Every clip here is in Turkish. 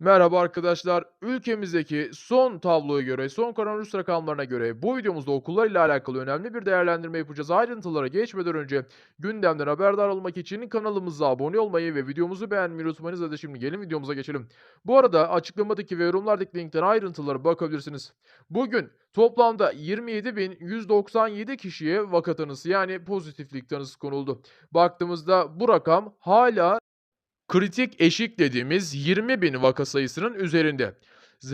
Merhaba arkadaşlar. Ülkemizdeki son tabloya göre, son koronavirüs rakamlarına göre bu videomuzda okullar ile alakalı önemli bir değerlendirme yapacağız. Ayrıntılara geçmeden önce gündemden haberdar olmak için kanalımıza abone olmayı ve videomuzu beğenmeyi unutmayınız. Hadi şimdi gelin videomuza geçelim. Bu arada açıklamadaki ve yorumlardaki linkten ayrıntılara bakabilirsiniz. Bugün toplamda 27.197 kişiye vaka yani pozitiflik tanısı konuldu. Baktığımızda bu rakam hala Kritik eşik dediğimiz 20.000 vaka sayısının üzerinde.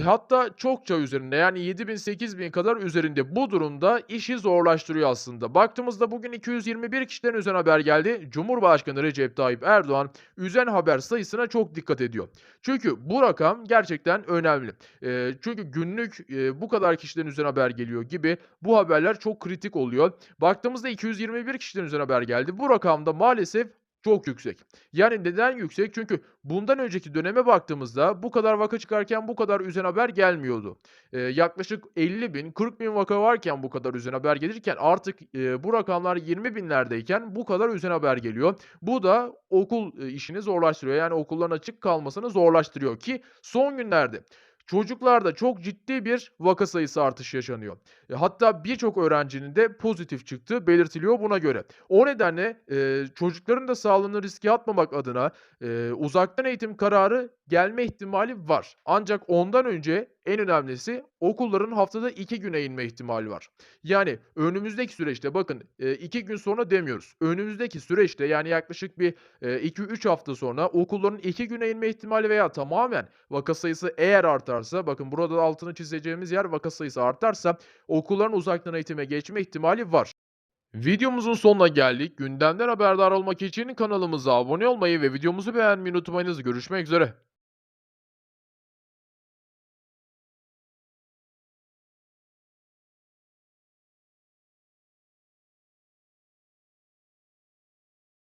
Hatta çokça üzerinde yani 7.000 bin kadar üzerinde. Bu durumda işi zorlaştırıyor aslında. Baktığımızda bugün 221 kişiden üzen haber geldi. Cumhurbaşkanı Recep Tayyip Erdoğan üzen haber sayısına çok dikkat ediyor. Çünkü bu rakam gerçekten önemli. Eee, çünkü günlük, eee, bu kadar kişiden üzen haber geliyor gibi bu haberler çok kritik oluyor. Baktığımızda 221 kişiden üzen haber geldi. Bu rakam da maalesef çok yüksek. Yani neden yüksek? Çünkü bundan önceki döneme baktığımızda bu kadar vaka çıkarken bu kadar üzen haber gelmiyordu. Eee, yaklaşık 50.000, 40.000 vaka varken bu kadar üzen haber gelirken artık, eee, bu rakamlar 20.000'lerdeyken bu kadar üzen haber geliyor. Bu da okul, işini zorlaştırıyor. Yani okulların açık kalmasını zorlaştırıyor ki son günlerde çocuklarda çok ciddi bir vaka sayısı artışı yaşanıyor. E, hatta birçok öğrencinin de pozitif çıktığı belirtiliyor buna göre. O nedenle, eee, çocukların da sağlığını riske atmamak adına, eee, uzaktan eğitim kararı gelme ihtimali var. Ancak ondan önce en önemlisi okulların haftada 2 güne inme ihtimali var. Yani önümüzdeki süreçte bakın, eee, 2 gün sonra demiyoruz. Önümüzdeki süreçte yani yaklaşık bir, eee, 2-3 hafta sonra okulların 2 güne inme ihtimali veya tamamen vaka sayısı eğer artarsa, bakın burada da altını çizeceğimiz yer vaka sayısı artarsa okulların uzaktan eğitime geçme ihtimali var. Videomuzun sonuna geldik. Gündemden haberdar olmak için kanalımıza abone olmayı ve videomuzu beğenmeyi unutmayınız. Görüşmek üzere.